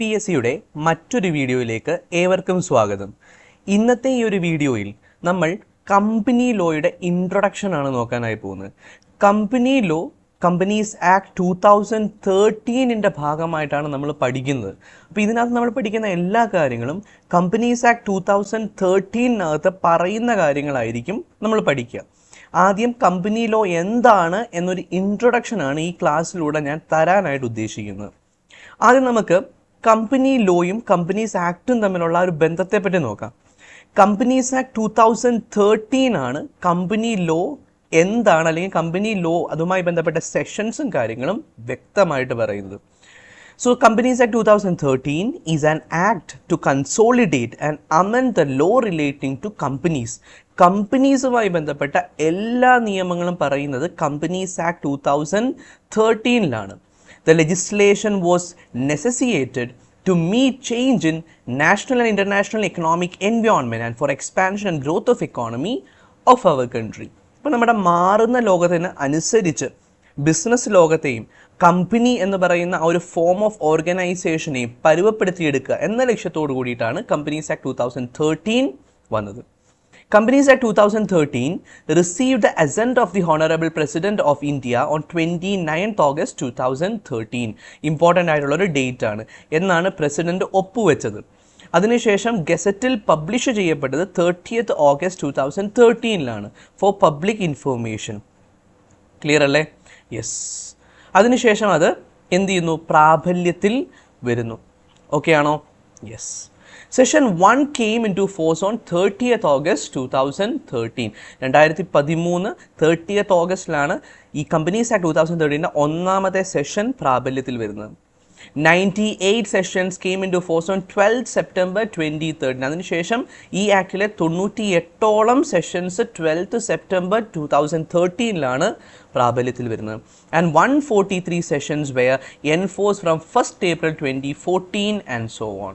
P S സിയുടെ മറ്റൊരു വീഡിയോയിലേക്ക് ഏവർക്കും സ്വാഗതം. ഇന്നത്തെ ഈ ഒരു വീഡിയോയിൽ നമ്മൾ കമ്പനി ലോയുടെ ഇൻട്രൊഡക്ഷൻ ആണ് നോക്കാനായി പോകുന്നത്. Company law Companies Act two thousand തേർട്ടീനിന്റെ ഭാഗമായിട്ടാണ് നമ്മൾ പഠിക്കുന്നത്. അപ്പോൾ ഇതിനകത്ത് നമ്മൾ പഠിക്കുന്ന എല്ലാ കാര്യങ്ങളും കമ്പനീസ് ആക്ട് ടൂ തൗസൻഡ് തേർട്ടീനകത്ത് പറയുന്ന കാര്യങ്ങളായിരിക്കും നമ്മൾ പഠിക്കുക. ആദ്യം കമ്പനി ലോ എന്താണ് എന്നൊരു ഇൻട്രൊഡക്ഷൻ ആണ് ഈ ക്ലാസ്സിലൂടെ ഞാൻ തരാനായിട്ട് ഉദ്ദേശിക്കുന്നത്. ആദ്യം നമുക്ക് കമ്പനി ലോയും കമ്പനീസ് ആക്റ്റും തമ്മിലുള്ള ഒരു ബന്ധത്തെ പറ്റി നോക്കാം. Companies Act two thousand thirteen ആണ് കമ്പനി ലോ എന്താണ് അല്ലെങ്കിൽ കമ്പനി ലോ അതുമായി ബന്ധപ്പെട്ട സെഷൻസും കാര്യങ്ങളും വ്യക്തമായിട്ട് പറയുന്നത്. So Companies Act 2013 is an act to consolidate and amend the law relating to companies കമ്പനീസുമായി ബന്ധപ്പെട്ട എല്ലാ നിയമങ്ങളും പറയുന്നത് കമ്പനീസ് ആക്ട് ടു തൗസൻഡ് തേർട്ടീനിലാണ് the legislation was necessitated to meet change in national and international economic environment and for expansion and growth of economy of our country. ഇപ്പോൾ നമ്മുടെ മാറുന്ന ലോകത്തിന് അനുസരിച്ച് ബിസിനസ് ലോകത്തെയും കമ്പനി എന്ന് പറയുന്ന ആ ഒരു ഫോം ഓഫ് ഓർഗനൈസേഷനെയും പരുവപ്പെടുത്തിയെടുക്കുക എന്ന ലക്ഷ്യത്തോടു കൂടിയിട്ടാണ് Companies Act two thousand thirteen വന്നത് Companies Act 2013 received the assent of the Honorable President of India on 29th August 2013. Important ആയിട്ടുള്ള ഒരു ഡേറ്റ് ആണ്. എന്നാണ് പ്രസിഡന്റ് ഒപ്പുവെച്ചത്. അതിനുശേഷം ഗസറ്റിൽ പബ്ലിഷ് ചെയ്യപ്പെട്ടത് തേർട്ടിയത്ത് ഓഗസ്റ്റ് ടു തൗസൻഡ് തേർട്ടീനിലാണ് ഫോർ പബ്ലിക് ഇൻഫോർമേഷൻ ക്ലിയർ അല്ലേ? യെസ് അതിനുശേഷം അത് എന്ത് ചെയ്യുന്നു? പ്രാബല്യത്തിൽ വരുന്നു. ഓക്കെ ആണോ? Yes section one came into force on thirtieth August two thousand thirteen രണ്ടായിരത്തി പതിമൂന്ന് തേർട്ടിയത്ത് ഓഗസ്റ്റിലാണ് ഈ കമ്പനീസ് ആക്ട് ടു തൗസൻഡ് തേർട്ടീന്റെ ഒന്നാമത്തെ സെഷൻ പ്രാബല്യത്തിൽ വരുന്നത്. Ninety eight sections came into force on twelfth September twenty thirteen അതിനുശേഷം ഈ ആക്ടിലെ തൊണ്ണൂറ്റി എട്ടോളം sections twelfth September two thousand തേർട്ടീനിലാണ് പ്രാബല്യത്തിൽ വരുന്നത്. And one forty three sections were in force from first April twenty fourteen and so on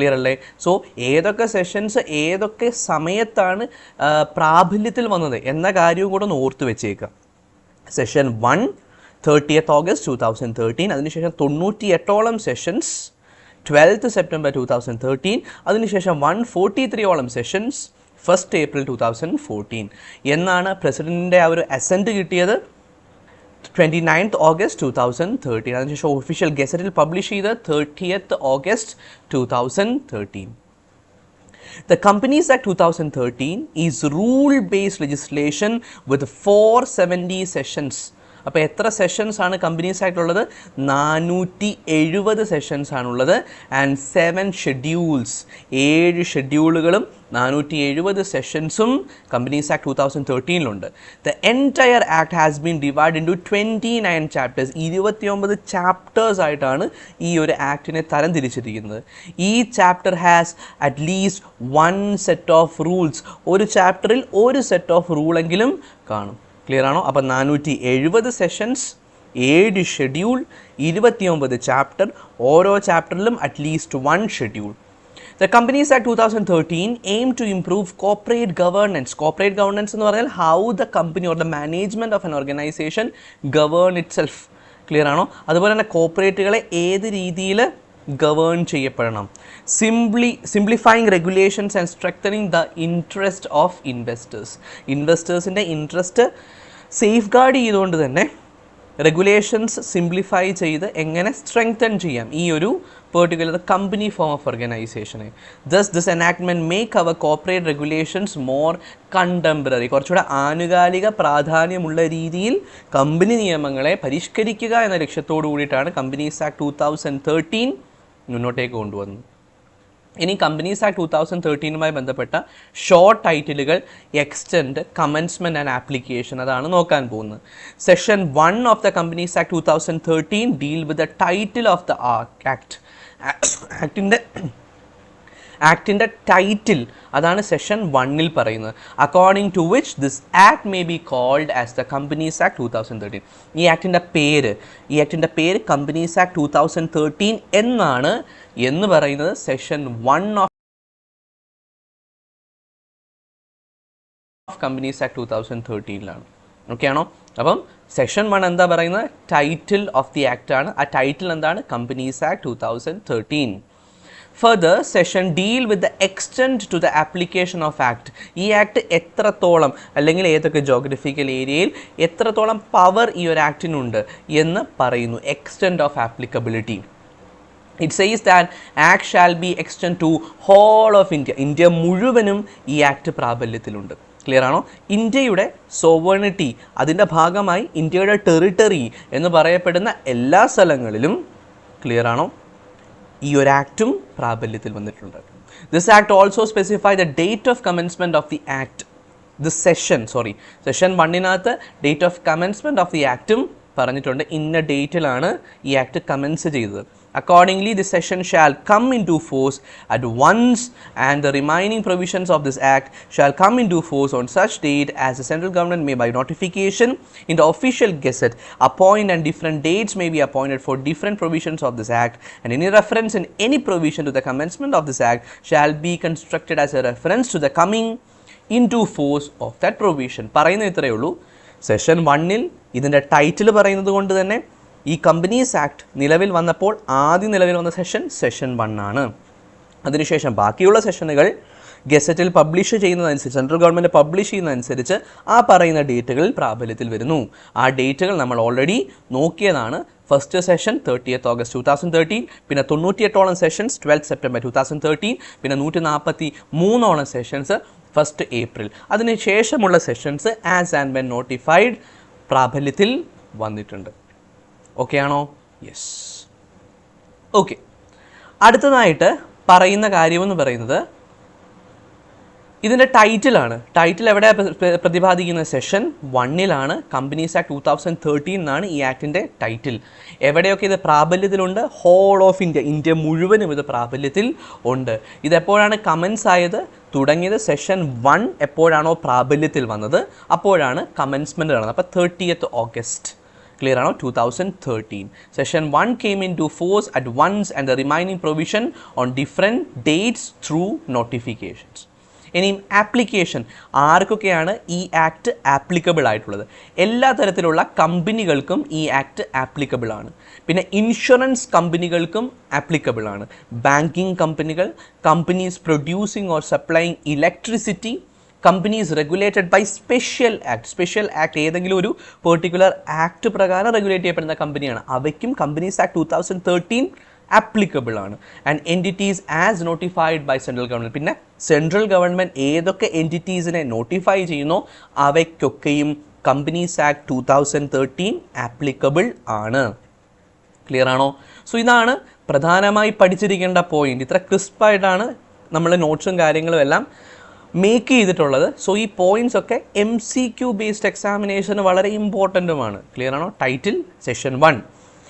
clear അല്ലേ? So ഏതൊക്കെ sessions ഏതൊക്കെ സമയത്താണ് പ്രാബല്യത്തിൽ വന്നത് എന്ന കാര്യവും കൂടെ ഒന്ന് ഓർത്ത് വെച്ചേക്കുക section one thirtieth August two thousand thirteen അതിനുശേഷം തൊണ്ണൂറ്റി എട്ടോളം sections twelfth September two thousand thirteen അതിനുശേഷം one forty ത്രീയോളം sections first April two thousand fourteen എന്നാണ് പ്രസിഡന്റിന്റെ ആ ഒരു അസെന്റ് കിട്ടിയത്. Twenty ninth August two thousand thirteen അതിനുശേഷം ഒഫീഷ്യൽ ഗസറ്റിൽ പബ്ലിഷ് ചെയ്ത് thirtieth August two thousand thirteen The Companies Act 2013 is rule-based legislation with 470 sessions. അപ്പോൾ എത്ര സെഷൻസ് ആണ് കമ്പനീസ് ആയിട്ടുള്ളത്? നാനൂറ്റി എഴുപത് സെഷൻസ് ആണുള്ളത്. ആൻഡ് സെവൻ ഷെഡ്യൂൾസ് ഏഴ് ഷെഡ്യൂളുകളും നാനൂറ്റി എഴുപത് സെഷൻസും companies act two thousand തേർട്ടീനിലുണ്ട് the entire act has been divide into twenty nine chapters ഇരുപത്തിയൊമ്പത് ചാപ്റ്റേഴ്സ് ആയിട്ടാണ് ഈ ഒരു ആക്ടിനെ തരംതിരിച്ചിരിക്കുന്നത്. ഈ chapter has at least one set of rules ഒരു ചാപ്റ്ററിൽ ഒരു സെറ്റ് ഓഫ് റൂളെങ്കിലും കാണും. ക്ലിയർ ആണോ? അപ്പം നാനൂറ്റി എഴുപത് സെഷൻസ് ഏഴ് ഷെഡ്യൂൾ ഇരുപത്തിയൊമ്പത് ചാപ്റ്റർ ഓരോ ചാപ്റ്ററിലും at least one schedule the Companies Act two thousand thirteen aim to improve corporate governance corporate governance എന്ന് പറഞ്ഞാൽ how the company or the management of an organisation govern itself clear ആണോ? അതുപോലെ തന്നെ കോപ്പറേറ്റുകളെ ഏത് രീതിയിൽ govern ചെയ്യപ്പെടണം? Simply simplifying regulations and strengthening the interest of investors ഇൻവെസ്റ്റേഴ്സിന്റെ interest safeguard ചെയ്തുകൊണ്ട് തന്നെ റെഗുലേഷൻസ് സിംപ്ലിഫൈ ചെയ്ത് എങ്ങനെ സ്ട്രെങ്തൻ ചെയ്യാം ഈ ഒരു പെർട്ടിക്കുലർ കമ്പനി ഫോം ഓഫ് ഓർഗനൈസേഷനെ thus this enactment make our corporate regulations more contemporary കുറച്ചുകൂടെ ആനുകാലിക പ്രാധാന്യമുള്ള രീതിയിൽ കമ്പനി നിയമങ്ങളെ പരിഷ്കരിക്കുക എന്ന ലക്ഷ്യത്തോടു കൂടിയിട്ടാണ് Companies Act two thousand thirteen മുന്നോട്ടേക്ക് കൊണ്ടുവന്നത്. ഇനി കമ്പനീസ് ആക്ട് ടൂ തൗസൻഡ് തേർട്ടീനുമായി ബന്ധപ്പെട്ട ഷോർട്ട് ടൈറ്റിലുകൾ എക്സ്റ്റെൻഡ് കമൻസ്മെന്റ് ആൻഡ് ആപ്ലിക്കേഷൻ അതാണ് നോക്കാൻ പോകുന്നത്. Section one of the Companies Act two thousand thirteen deal with the title of the act ആക്ടിന്റെ ആക്ടിന്റെ ടൈറ്റിൽ അതാണ് സെഷൻ വണ്ണിൽ പറയുന്നത്. According to which this act may be called as the Companies Act two thousand thirteen ഈ ആക്ടിന്റെ പേര് ഈ ആക്ടിന്റെ പേര് Companies Act two thousand thirteen എന്നാണ് എന്ന് പറയുന്നത് section one of of Companies Act two thousand തേർട്ടീനിലാണ് okay ആണോ? അപ്പം സെഷൻ വൺ എന്താ പറയുന്നത്? ടൈറ്റിൽ ഓഫ് ദി ആക്ട് ആണ്. ആ ടൈറ്റിൽ എന്താണ്? Companies Act two thousand thirteen further section deal with the extend to the application of act ഈ act എത്രത്തോളം അല്ലെങ്കിൽ ഏതൊക്കെ ജോഗ്രഫിക്കൽ ഏരിയയിൽ എത്രത്തോളം പവർ ഈ ഒരു ആക്ടിനുണ്ട് എന്ന് പറയുന്നു. Extend of applicability it says that act shall be extend to whole of India India മുഴുവനും ഈ ആക്ട് പ്രാബല്യത്തിലുണ്ട്. ക്ലിയർ ആണോ? ഇന്ത്യയുടെ സോവേണിറ്റി അതിന്റെ ഭാഗമായി ഇന്ത്യയുടെ ടെറിട്ടറി എന്ന് പറയപ്പെടുന്ന എല്ലാ സ്ഥലങ്ങളിലും ക്ലിയർ ആണോ? ഈ ഒരു ആക്റ്റും പ്രാബല്യത്തിൽ വന്നിട്ടുണ്ട്. This act also specify the date of commencement of the act the section sorry section വണ്ണിനകത്ത് date of commencement of the ആക്റ്റും പറഞ്ഞിട്ടുണ്ട്. ഇന്ന ഡേറ്റിലാണ് ഈ ആക്ട് കമൻസ് ചെയ്തത്. accordingly the section shall come in to force at once and the remaining provisions of this act shall come in to force on such date as the central government may by notification in the official gazette appoint and different dates may be appointed for different provisions of this act and any reference in any provision to the commencement of this act shall be constructed as a reference to the coming in to force of that provision പറയുന്നത് ഇത്രയേ ഉള്ളൂ session വണ്ണിൽ ഇതിൻ്റെ title പറയുന്നത് കൊണ്ട് തന്നെ ഈ companies act നിലവിൽ വന്നപ്പോൾ ആദ്യം നിലവിൽ വന്ന സെഷൻ സെഷൻ വൺ ആണ്. അതിനുശേഷം ബാക്കിയുള്ള സെഷനുകൾ ഗസറ്റിൽ പബ്ലിഷ് ചെയ്യുന്നതനുസരിച്ച് സെൻട്രൽ ഗവൺമെന്റ് പബ്ലിഷ് ചെയ്യുന്നതനുസരിച്ച് ആ പറയുന്ന ഡേറ്റുകളിൽ പ്രാബല്യത്തിൽ വരുന്നു. ആ ഡേറ്റുകൾ നമ്മൾ ഓൾറെഡി നോക്കിയതാണ്. First section thirtieth August two thousand thirteen പിന്നെ തൊണ്ണൂറ്റിയെട്ടോളം sections twelfth September two thousand thirteen പിന്നെ നൂറ്റി നാൽപ്പത്തി മൂന്നോളം സെഷൻസ് ഫസ്റ്റ് ഏപ്രിൽ. അതിനുശേഷമുള്ള sections as and when notified പ്രാബല്യത്തിൽ വന്നിട്ടുണ്ട്. ഓക്കെ ആണോ? യെസ് ഓക്കെ അടുത്തതായിട്ട് പറയുന്ന കാര്യമെന്ന് പറയുന്നത് ഇതിന്റെ ടൈറ്റിലാണ് ടൈറ്റിൽ എവിടെ പ്രതിപാദിക്കുന്ന section വണ്ണിലാണ് companies act two thousand thirteen എന്നാണ് ഈ ആക്ടിന്റെ ടൈറ്റിൽ എവിടെയൊക്കെ ഇത് പ്രാബല്യത്തിലുണ്ട്? ഹോൾ ഓഫ് ഇന്ത്യ ഇന്ത്യ മുഴുവനും ഇത് പ്രാബല്യത്തിൽ ഉണ്ട്. ഇതെപ്പോഴാണ് കമൻസ് ആയത്? തുടങ്ങിയത് സെഷൻ വൺ എപ്പോഴാണോ പ്രാബല്യത്തിൽ വന്നത്? അപ്പോഴാണ് കമൻസ്മെന്റ് നടന്നത്. അപ്പോൾ തേർട്ടിയത്ത് ഓഗസ്റ്റ് clear ആണോ? Two thousand thirteen section one came into force at once and the remaining provision on different dates through notifications ഇനിയും ആപ്ലിക്കേഷൻ ആർക്കൊക്കെയാണ് ഈ ആക്ട് ആപ്ലിക്കബിൾ ആയിട്ടുള്ളത്? എല്ലാ തരത്തിലുള്ള കമ്പനികൾക്കും ഈ ആക്ട് ആപ്ലിക്കബിൾ ആണ്. പിന്നെ ഇൻഷുറൻസ് കമ്പനികൾക്കും ആപ്ലിക്കബിൾ ആണ്. ബാങ്കിങ് കമ്പനികൾ companies producing or supplying electricity companies regulated by special act special act ഏതെങ്കിലും ഒരു പെർട്ടിക്കുലർ ആക്ട് പ്രകാരം റെഗുലേറ്റ് ചെയ്യപ്പെടുന്ന കമ്പനിയാണ് അവയ്ക്കും companies act two thousand thirteen applicable ആണ്. And entities as notified by central government പിന്നെ സെൻട്രൽ ഗവൺമെന്റ് ഏതൊക്കെ എന്റിറ്റീസിനെ നോട്ടിഫൈ ചെയ്യുന്നോ അവയ്ക്കൊക്കെയും companies act two thousand thirteen applicable ആണ്. ക്ലിയർ ആണോ? സോ ഇതാണ് പ്രധാനമായി പഠിച്ചിരിക്കേണ്ട പോയിന്റ് ഇത്ര ക്രിസ്പായിട്ടാണ് നമ്മൾ നോട്ട്സും കാര്യങ്ങളും എല്ലാം മേക്ക് ചെയ്തിട്ടുള്ളത്. സോ ഈ പോയിന്റ്സ് ഒക്കെ എം സി ക്യു ബേസ്ഡ് എക്സാമിനേഷന് വളരെ ഇമ്പോർട്ടന്റുമാണ് ക്ലിയർ ആണോ? Title section one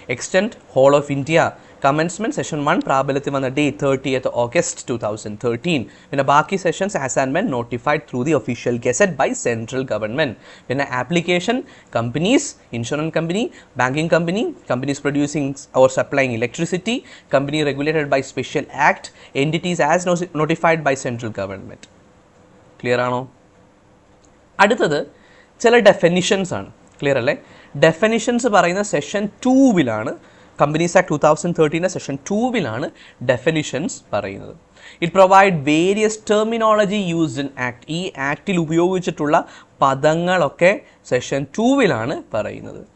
extend whole of India commencement section one പ്രാബല്യത്തിൽ വന്ന day thirtieth August two thousand thirteen പിന്നെ ബാക്കി sections when notified through the official gazette by central government പിന്നെ application companies insurance company banking company companies producing or supplying electricity company regulated by special act entities as notified by central government clear ആണോ? അടുത്തത് ചില definitions ആണ്. Clear അല്ലേ? Definitions പറയുന്ന session ടൂവിലാണ് companies act two thousand തേർട്ടീന്റെ section ടൂവിലാണ് definitions പറയുന്നത്. It provide various terminology used in act ഈ ആക്ടിൽ ഉപയോഗിച്ചിട്ടുള്ള പദങ്ങളൊക്കെ സെഷൻ ടൂവിലാണ് പറയുന്നത്.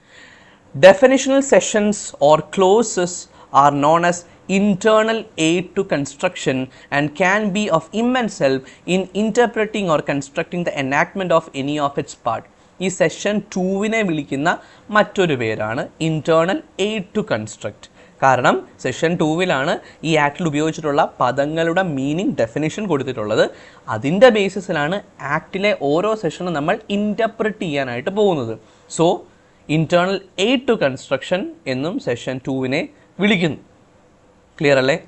Definitional sections or clauses are known as internal aid to construction and can be of immense help in interpreting or constructing the enactment of any of its part. ഈ section ടൂവിനെ വിളിക്കുന്ന മറ്റൊരു പേരാണ് ഇന്റേണൽ എയ്ഡ് ടു കൺസ്ട്രക്ട് കാരണം section ടൂവിലാണ് ഈ ആക്ടിൽ ഉപയോഗിച്ചിട്ടുള്ള പദങ്ങളുടെ മീനിങ് ഡെഫിനിഷൻ കൊടുത്തിട്ടുള്ളത്. അതിന്റെ ബേസിസിലാണ് ആക്ടിലെ ഓരോ സെഷനും നമ്മൾ ഇന്റർപ്രറ്റ് ചെയ്യാനായിട്ട് പോകുന്നത്. So internal aid to construction എന്നും സെഷൻ ടൂവിനെ വിളിക്കുന്നു. ക്ലിയർ അല്ലേ?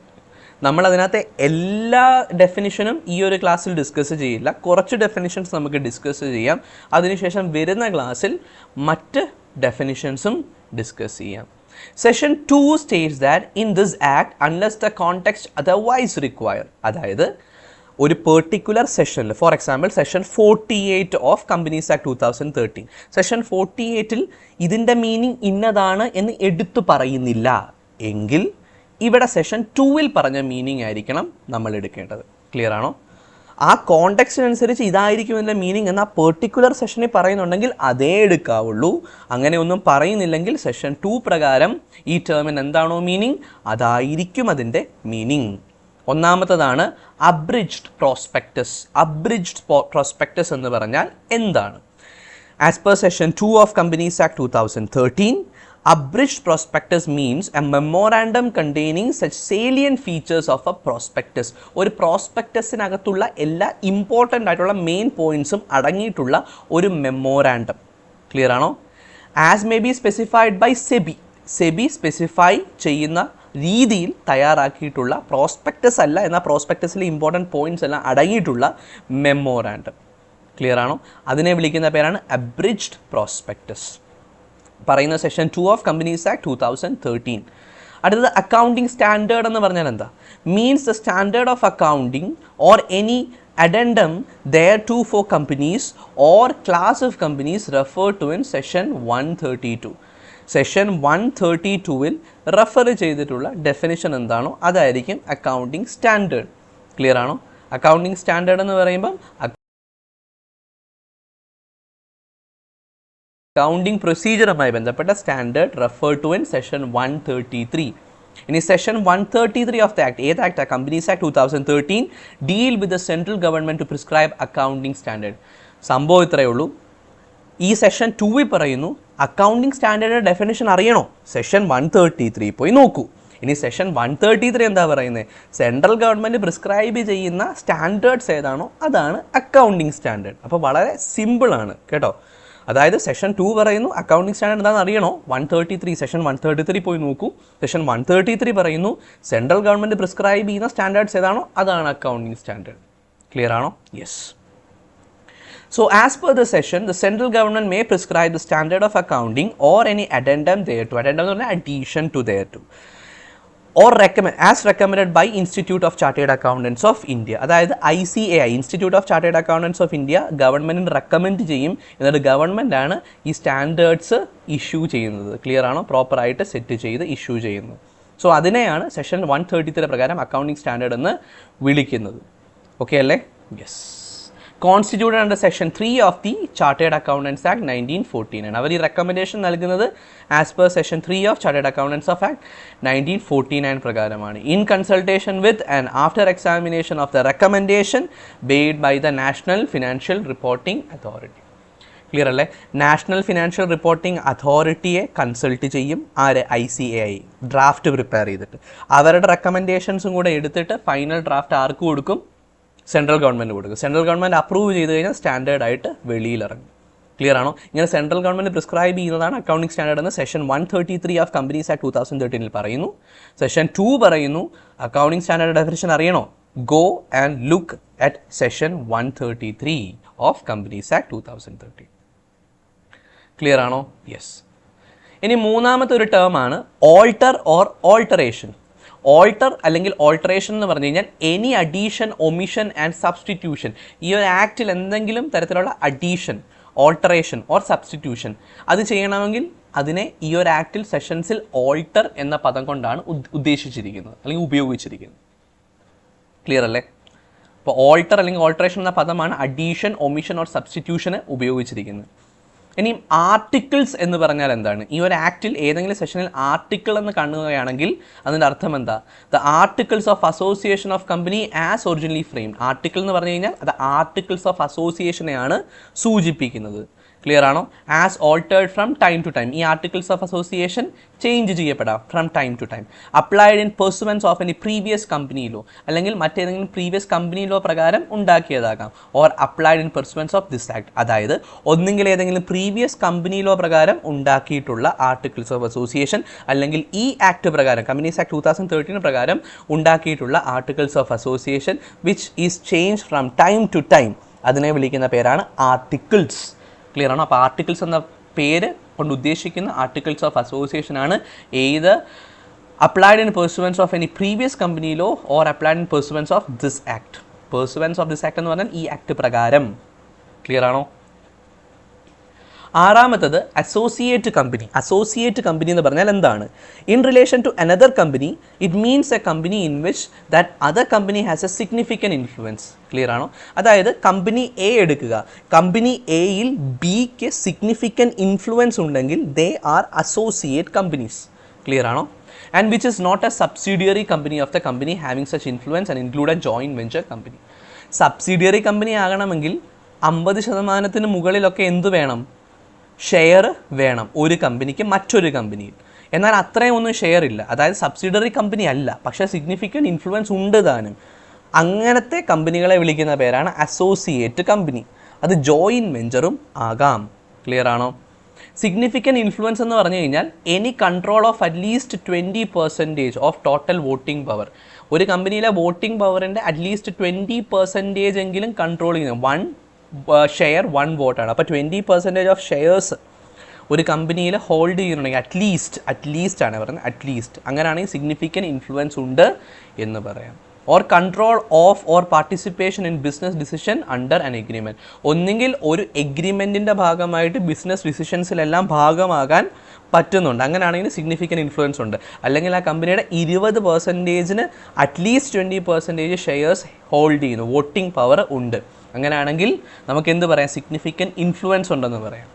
നമ്മൾ അതിനകത്തെ എല്ലാ ഡെഫിനിഷനും ഈ ഒരു ക്ലാസ്സിൽ ഡിസ്കസ് ചെയ്യില്ല. കുറച്ച് ഡെഫിനിഷൻസ് നമുക്ക് ഡിസ്കസ് ചെയ്യാം. അതിനുശേഷം വരുന്ന ക്ലാസ്സിൽ മറ്റ് ഡെഫിനിഷൻസും ഡിസ്കസ് ചെയ്യാം. Section two states that in this act unless the context otherwise require അതായത് ഒരു പെർട്ടിക്കുലർ സെഷനിൽ for example section forty eight of companies act two thousand thirteen section forty എയ്റ്റിൽ ഇതിന്റെ മീനിങ് ഇന്നതാണ് എന്ന് എടുത്തു പറയുന്നില്ല. എങ്കിൽ ഇവിടെ സെഷൻ ടൂവിൽ പറഞ്ഞ മീനിങ് ആയിരിക്കണം നമ്മൾ എടുക്കേണ്ടത്. ക്ലിയർ ആണോ? ആ കോണ്ടെക്സ്റ്റിനനുസരിച്ച് ഇതായിരിക്കും ഇതിന്റെ മീനിങ് എന്ന് ആ പെർട്ടിക്കുലർ സെഷനിൽ പറയുന്നുണ്ടെങ്കിൽ അതേ എടുക്കാവുള്ളൂ. അങ്ങനെ ഒന്നും പറയുന്നില്ലെങ്കിൽ സെഷൻ ടു പ്രകാരം ഈ ടേമിന് എന്താണോ മീനിങ് അതായിരിക്കും അതിന്റെ മീനിങ് ഒന്നാമത്തതാണ് അബ്രിഡ്ജ്ഡ് പ്രോസ്പെക്റ്റസ് അബ്രിഡ്ജ്ഡ് പ്രോസ്പെക്റ്റസ് എന്ന് പറഞ്ഞാൽ എന്താണ്? As per section two of companies act two thousand thirteen abridged prospectus means a memorandum containing such salient features of a prospectus. ഒരു പ്രോസ്പെക്ടസിനകത്തുള്ള എല്ലാ ഇമ്പോർട്ടന്റ് ആയിട്ടുള്ള മെയിൻ പോയിന്റ്സും അടങ്ങിയിട്ടുള്ള ഒരു മെമ്മോറാൻഡം ക്ലിയർ ആണോ? As may be specified by SEBI SEBI specify ചെയ്യുന്ന രീതിയിൽ തയ്യാറാക്കിയിട്ടുള്ള prospectus അല്ല എന്നാൽ പ്രോസ്പെക്ടസിലെ ഇമ്പോർട്ടന്റ് പോയിന്റ്സ് എല്ലാം അടങ്ങിയിട്ടുള്ള മെമ്മോറാൻഡം ക്ലിയർ ആണോ? അതിനെ വിളിക്കുന്ന പേരാണ് അബ്രിഡ്ജ്ഡ് പ്രോസ്പെക്ടസ് പറയുന്ന section two of companies act two thousand thirteen അടുത്തത് അക്കൗണ്ടിങ് സ്റ്റാൻഡേർഡ് എന്ന് പറഞ്ഞാൽ എന്താ? Means the standard of accounting or any addendum thereto for companies or class of companies refer to in section one thirty two section one thirty ടുവിൽ refer ചെയ്തിട്ടുള്ള definition എന്താണോ അതായിരിക്കും accounting standard clear ആണോ? Accounting standard എന്ന് പറയുമ്പം accounting പ്രൊസീജിയറുമായി ബന്ധപ്പെട്ട standard refer to in section one thirty three ഇനി section one thirty three of the act ഏത് act companies act two thousand thirteen deal with the central government to prescribe accounting standard സംഭവം ഇത്രയേ ഉള്ളൂ. ഈ section ടൂവിൽ പറയുന്നു accounting standard definition അറിയണോ? Section one thirty three പോയി നോക്കൂ. ഇനി സെഷൻ വൺ തേർട്ടി ത്രീ എന്താ പറയുന്നത് സെൻട്രൽ ഗവൺമെന്റ് പ്രിസ്ക്രൈബ് ചെയ്യുന്ന സ്റ്റാൻഡേർഡ്സ് ഏതാണോ? അതാണ് അക്കൗണ്ടിങ് സ്റ്റാൻഡേർഡ് അപ്പോൾ വളരെ സിമ്പിളാണ് കേട്ടോ. അതായത് സെഷൻ ടു പറയുന്നു. അക്കൗണ്ടിംഗ് സ്റ്റാൻഡേർഡ് എന്താണെന്ന് അറിയണോ? One thirty three section one thirty three പോയി നോക്കൂ. സെഷൻ വൺ തേർട്ടി ത്രീ പറയുന്നു സെൻട്രൽ ഗവൺമെന്റ് പ്രിസ്ക്രൈബ് ചെയ്യുന്ന സ്റ്റാൻഡേർഡ്സ് ഏതാണോ? അതാണ് അക്കൗണ്ടിംഗ് സ്റ്റാൻഡേർഡ് ക്ലിയർ ആണോ? Yes So, as per the session, the central government may prescribe the standard of accounting or any addendum thereto. Addendum എന്ന് പറഞ്ഞാൽ addition to their thereto. Or recommend as recommend by institute of chartered accountants of India അതായത് I C A I institute of chartered accountants of India ഗവൺമെന്റിന് recommend ചെയ്യും. എന്നിട്ട് government ആണ് ഈ standards issue ചെയ്യുന്നത്. Clear ആണോ? പ്രോപ്പറായിട്ട് സെറ്റ് ചെയ്ത് ഇഷ്യൂ ചെയ്യുന്നത്. സോ അതിനെയാണ് സെഷൻ വൺ തേർട്ടി ത്രീ പ്രകാരം അക്കൗണ്ടിങ് സ്റ്റാൻഡേർഡ് എന്ന് വിളിക്കുന്നത്. ഓക്കെ അല്ലേ? Yes constituted under section three of the chartered accountants act nineteen fourteen ആണ് അവർ ഈ റെക്കമെൻഡേഷൻ നൽകുന്നത് as per section three of chartered accountants of act nineteen forty nine പ്രകാരമാണ്. In consultation with and after examination of the recommendation made by the national financial reporting authority clear അല്ലേ? National financial reporting അതോറിറ്റിയെ consult ചെയ്യും. ആര്? I C A I draft prepare ചെയ്തിട്ട്. അവരുടെ റെക്കമെൻഡേഷൻസും കൂടെ എടുത്തിട്ട് ഫൈനൽ ഡ്രാഫ്റ്റ് ആർക്ക് കൊടുക്കും? സെൻട്രൽ ഗവൺമെന്റ് കൊടുക്കും. സെൻട്രൽ ഗവൺമെന്റ് അപ്രൂവ് ചെയ്ത് കഴിഞ്ഞാൽ സ്റ്റാൻഡേർഡ് ആയിട്ട് വെളിയിലിറങ്ങും. ക്ലിയർ ആണോ? ഇങ്ങനെ സെൻട്രൽ ഗവൺമെന്റ് പ്രിസ്ക്രൈബ് ചെയ്യുന്നതാണ് അക്കൗണ്ടിംഗ് സ്റ്റാൻഡേർഡ് എന്ന് section one thirty three of companies act two thousand തേർട്ടീനിൽ പറയുന്നു. സെഷൻ ടു പറയുന്നു അക്കൗണ്ടിംഗ് സ്റ്റാൻഡേർഡ് ഡെഫിനിഷൻ അറിയണോ? Go and look at section one thirty three of companies act two thousand thirteen clear ആണോ? Yes ഇനി മൂന്നാമത്തെ ഒരു term ആണ് alter or alteration alter അല്ലെങ്കിൽ alteration എന്ന് പറഞ്ഞു കഴിഞ്ഞാൽ any addition omission and substitution ഈ ഒരു ആക്റ്റിൽ എന്തെങ്കിലും തരത്തിലുള്ള അഡീഷൻ ഓൾട്ടറേഷൻ ഓർ സബ്സ്റ്റിറ്റ്യൂഷൻ അത് ചെയ്യണമെങ്കിൽ അതിനെ ഈ ഒരു ആക്റ്റിൽ സെഷൻസിൽ ഓൾട്ടർ എന്ന പദം കൊണ്ടാണ് ഉദ്ദേശിച്ചിരിക്കുന്നത് അല്ലെങ്കിൽ ഉപയോഗിച്ചിരിക്കുന്നത്. ക്ലിയർ അല്ലേ? അപ്പോൾ ഓൾട്ടർ അല്ലെങ്കിൽ ഓൾട്ടറേഷൻ എന്ന പദമാണ് അഡീഷൻ ഒമിഷൻ ഓർ സബ്സ്റ്റിറ്റ്യൂഷന് ഉപയോഗിച്ചിരിക്കുന്നത്. ഇനി ആർട്ടിക്കിൾസ് എന്ന് പറഞ്ഞാൽ എന്താണ്? ഈ ഒരു ആക്റ്റിൽ ഏതെങ്കിലും സെഷനിൽ ആർട്ടിക്കിൾ എന്ന് കാണുകയാണെങ്കിൽ അതിന്റെ അർത്ഥം എന്താ? The articles of association of company as originally framed article എന്ന് പറഞ്ഞു കഴിഞ്ഞാൽ അത് ആർട്ടിക്കിൾസ് ഓഫ് അസോസിയേഷനെയാണ് സൂചിപ്പിക്കുന്നത്. ക്ലിയർ ആണോ? As altered from time to time ഈ articles of association change ചെയ്യപ്പെടാം. From time to time applied in pursuance of any previous company law അല്ലെങ്കിൽ മറ്റേതെങ്കിലും previous company law പ്രകാരം ഉണ്ടാക്കിയതാകാം. Or applied in pursuance of this act അതായത് ഒന്നെങ്കിൽ ഏതെങ്കിലും previous company law പ്രകാരം ഉണ്ടാക്കിയിട്ടുള്ള articles of association അല്ലെങ്കിൽ ഈ ആക്ട് പ്രകാരം companies act two thousand thirteen പ്രകാരം ഉണ്ടാക്കിയിട്ടുള്ള articles of association which is change from time to time അതിനെ വിളിക്കുന്ന പേരാണ് ആർട്ടിക്കിൾസ് ക്ലിയർ ആണോ. അപ്പോൾ ആർട്ടിക്കിൾസ് എന്ന പേര് കൊണ്ട് ഉദ്ദേശിക്കുന്ന ആർട്ടിക്കിൾസ് ഓഫ് അസോസിയേഷൻ ആണ് ഏത് applied in pursuance of any previous കമ്പനിയിലോ or applied in pursuance of this act pursuance of this act എന്ന് പറഞ്ഞാൽ ഈ ആക്ട് പ്രകാരം. ക്ലിയർ ആണോ? ആറാമത്തത് അസോസിയേറ്റ് കമ്പനി അസോസിയേറ്റ് കമ്പനി എന്ന് പറഞ്ഞാൽ എന്താണ്? In relation to another company it means a company in which that other company has a significant influence clear ആണോ? അതായത് കമ്പനി എ എടുക്കുക. കമ്പനി എയിൽ ബിക്ക് സിഗ്നിഫിക്കൻ ഇൻഫ്ലുവൻസ് ഉണ്ടെങ്കിൽ they are associate companies clear ആണോ? And which is not a subsidiary company of the company having such influence and include a joint venture company subsidiary company ആകണമെങ്കിൽ അമ്പത് ശതമാനത്തിന് മുകളിലൊക്കെ എന്ത് വേണം? ഷെയർ വേണം ഒരു കമ്പനിക്ക് മറ്റൊരു കമ്പനിയിൽ. എന്നാൽ അത്രയും ഒന്നും ഷെയർ ഇല്ല. അതായത് സബ്സിഡറി കമ്പനി അല്ല. പക്ഷേ സിഗ്നിഫിക്കന്റ് ഇൻഫ്ലുവൻസ് ഉണ്ട് താനും. അങ്ങനത്തെ കമ്പനികളെ വിളിക്കുന്ന പേരാണ് അസോസിയേറ്റ് കമ്പനി അത് ജോയിൻ വെഞ്ചറും ആകാം. ക്ലിയർ ആണോ? സിഗ്നിഫിക്കന്റ് ഇൻഫ്ലുവൻസ് എന്ന് പറഞ്ഞു കഴിഞ്ഞാൽ any control of at least twenty percentage of total voting power ഒരു കമ്പനിയിലെ വോട്ടിംഗ് പവറിന്റെ അറ്റ്ലീസ്റ്റ് ട്വന്റി പെർസെന്റേജ് എങ്കിലും കൺട്രോൾ ചെയ്യുന്നത് വൺ ഷെയർ വൺ വോട്ടാണ് അപ്പോൾ ട്വന്റി പെർസെന്റേജ് ഓഫ് ഷെയർസ് ഒരു കമ്പനിയിൽ ഹോൾഡ് ചെയ്യുന്നുണ്ടെങ്കിൽ അറ്റ്ലീസ്റ്റ് അറ്റ്ലീസ്റ്റ് ആണ് പറയുന്നത്. അറ്റ്ലീസ്റ്റ് അങ്ങനെയാണെങ്കിൽ സിഗ്നിഫിക്കന്റ് ഇൻഫ്ലുവൻസ് ഉണ്ട് എന്ന് പറയാം. Or control of or participation in business decision under an agreement ഒന്നുകിൽ ഒരു എഗ്രിമെന്റിന്റെ ഭാഗമായിട്ട് ബിസിനസ് ഡിസിഷൻസിലെല്ലാം ഭാഗമാകാൻ പറ്റുന്നുണ്ട്. അങ്ങനെയാണെങ്കിൽ സിഗ്നിഫിക്കന്റ് ഇൻഫ്ലുവൻസ് ഉണ്ട്. അല്ലെങ്കിൽ ആ കമ്പനിയുടെ ഇരുപത് പെർസെന്റേജിന് at least twenty percentage shares hold ചെയ്യുന്നു. വോട്ടിംഗ് പവർ ഉണ്ട്. അങ്ങനെയാണെങ്കിൽ നമുക്ക് എന്ത് പറയാം? സിഗ്നിഫിക്കന്റ് ഇൻഫ്ലുവൻസ് ഉണ്ടെന്ന് പറയാം.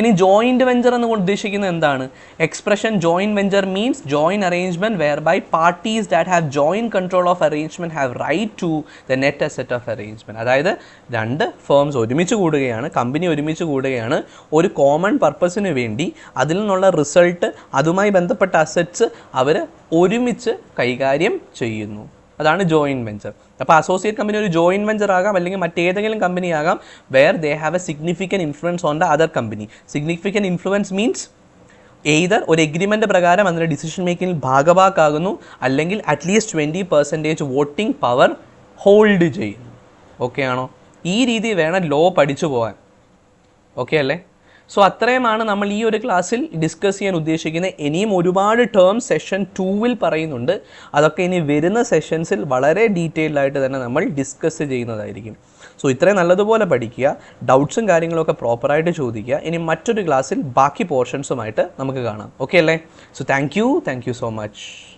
ഇനി ജോയിന്റ് വെഞ്ചർ എന്ന് ഉദ്ദേശിക്കുന്നത് എന്താണ്? Expression joint venture means joint arrangement whereby parties that have joint control of arrangement have right to the net asset of arrangement അതായത് രണ്ട് ഫേംസ് ഒരുമിച്ച് കൂടുകയാണ് കമ്പനി ഒരുമിച്ച് കൂടുകയാണ് ഒരു കോമൺ പർപ്പസിന് വേണ്ടി അതിൽ നിന്നുള്ള റിസൾട്ട് അതുമായി ബന്ധപ്പെട്ട അസറ്റ്സ് അവർ ഒരുമിച്ച് കൈകാര്യം ചെയ്യുന്നു. അതാണ് ജോയിന്റ് വെഞ്ചർ അപ്പോൾ അസോസിയേറ്റ് കമ്പനി ഒരു ജോയിന്റ് വെഞ്ചർ ആകാം അല്ലെങ്കിൽ മറ്റേതെങ്കിലും കമ്പനി ആകാം where they have a significant influence on the other company significant influence means either ഒരു എഗ്രിമെന്റ് പ്രകാരം അതിന്റെ ഡിസിഷൻ മേക്കിങ്ങിൽ ഭാഗവാക്കാകുന്നു അല്ലെങ്കിൽ at least twenty percentage voting power hold ചെയ്യുന്നു. ഓക്കെ ആണോ? ഈ രീതി വേണം ലോ പഠിച്ചു പോകാൻ. ഓക്കെ അല്ലേ? സോ അത്രയുമാണ് നമ്മൾ ഈ ഒരു ക്ലാസ്സിൽ ഡിസ്കസ് ചെയ്യാൻ ഉദ്ദേശിക്കുന്നത്. ഇനിയും ഒരുപാട് ടേം സെഷൻ ടൂവിൽ പറയുന്നുണ്ട്. അതൊക്കെ ഇനി വരുന്ന സെഷൻസിൽ വളരെ ഡീറ്റെയിൽഡ് ആയിട്ട് തന്നെ നമ്മൾ ഡിസ്കസ് ചെയ്യുന്നതായിരിക്കും. സോ ഇത്രയും നല്ലതുപോലെ പഠിക്കുക ഡൗട്ട്സും കാര്യങ്ങളൊക്കെ പ്രോപ്പറായിട്ട് ചോദിക്കുക. ഇനി മറ്റൊരു ക്ലാസ്സിൽ ബാക്കി പോർഷൻസുമായിട്ട് നമുക്ക് കാണാം. ഓക്കെ അല്ലേ? So thank you thank you so much